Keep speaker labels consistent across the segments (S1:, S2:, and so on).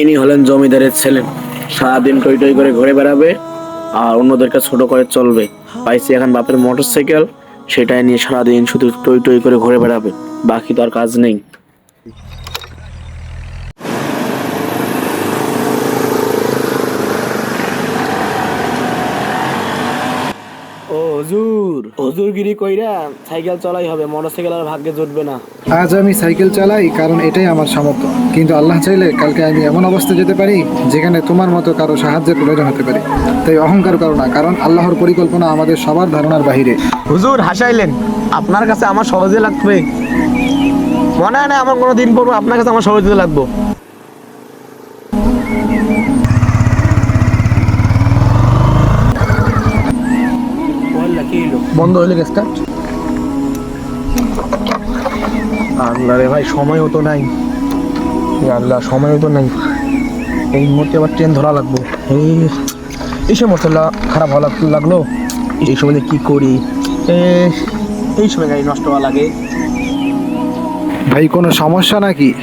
S1: ইনি হলেন জমিদারের ছেলে। সারাদিন টই টই করে ঘুরে বেড়াবে আর অন্যদেরকে ছোট করে চলবে। পাইছি এখন বাপের মোটর সাইকেল সেটাই নিয়ে সারাদিন শুধু টই টই করে ঘুরে বেড়াবে। বাকি তো আর কাজ নেই। ও হুজুর হুজুরগিরি কইরা সাইকেল চলাই হবে মোটর সাইকেল আর ভাগ্যে জুটবে না।
S2: আজ আমি সাইকেল চালাই কারণ এটাই আমার সামর্থ্য। কিন্তু আল্লাহ চাইলে কালকে আমি এমন অবস্থায় যেতে পারি যেখানে তোমার মতো কারও সাহায্যের প্রয়োজন হতে পারে। তাই অহংকার করো না কারণ আল্লাহর পরিকল্পনা আমাদের সবার ধারণার বাহিরে।
S3: হুজুর হাসাইলেন। আপনার কাছে আমার সহজে লাগবে? মনে হয় না আমার কোনো দিন পড়ব আপনার কাছে আমার সহজে লাগবো। বন্ধ হইলে গ্যাসটা? আল্লাহ রে ভাই সময়ও তো নাই। আল্লাহ সময়ও তো নাই। এই মুহূর্তে আবার ট্রেন ধরা লাগবো। এই এই সময় মোটরটা খারাপ হওয়া লাগ- লাগল? এই সময় কি করি? এই সময় গাড়ি নষ্ট হওয়া লাগে।
S2: ভাই কোনো সমস্যা নাকি?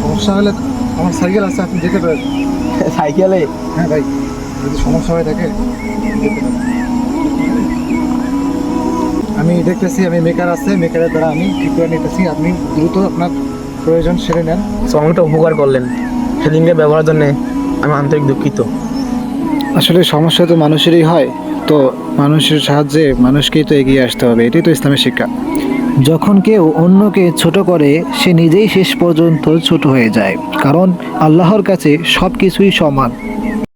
S2: সমস্যা হলে আমার সাইকেল আছে আপনি যেতে পারেন।
S3: সাইকেলে?
S2: হ্যাঁ ভাই। যদি সমস্যা হয়ে থাকে আমি দেখতেছি আমি মেকার আছে মেকারের দ্বারা আমি ঠিক করে নিতেছি। আপনি দ্রুত আপনার প্রয়োজন সেরে নেন।
S3: তো অনেকটা উপকার করলেন। সেদিনকে ব্যবহারের জন্য আমি আন্তরিক দুঃখিত।
S2: আসলে সমস্যা তো মানুষেরই হয় তো মানুষের সাহায্যে মানুষকেই তো এগিয়ে আসতে হবে এটাই তো ইসলামের শিক্ষা।
S4: যখন কেউ অন্যকে ছোট করে সে নিজেই শেষ পর্যন্ত ছোট হয়ে যায় কারণ আল্লাহর কাছে সব কিছুই সমান।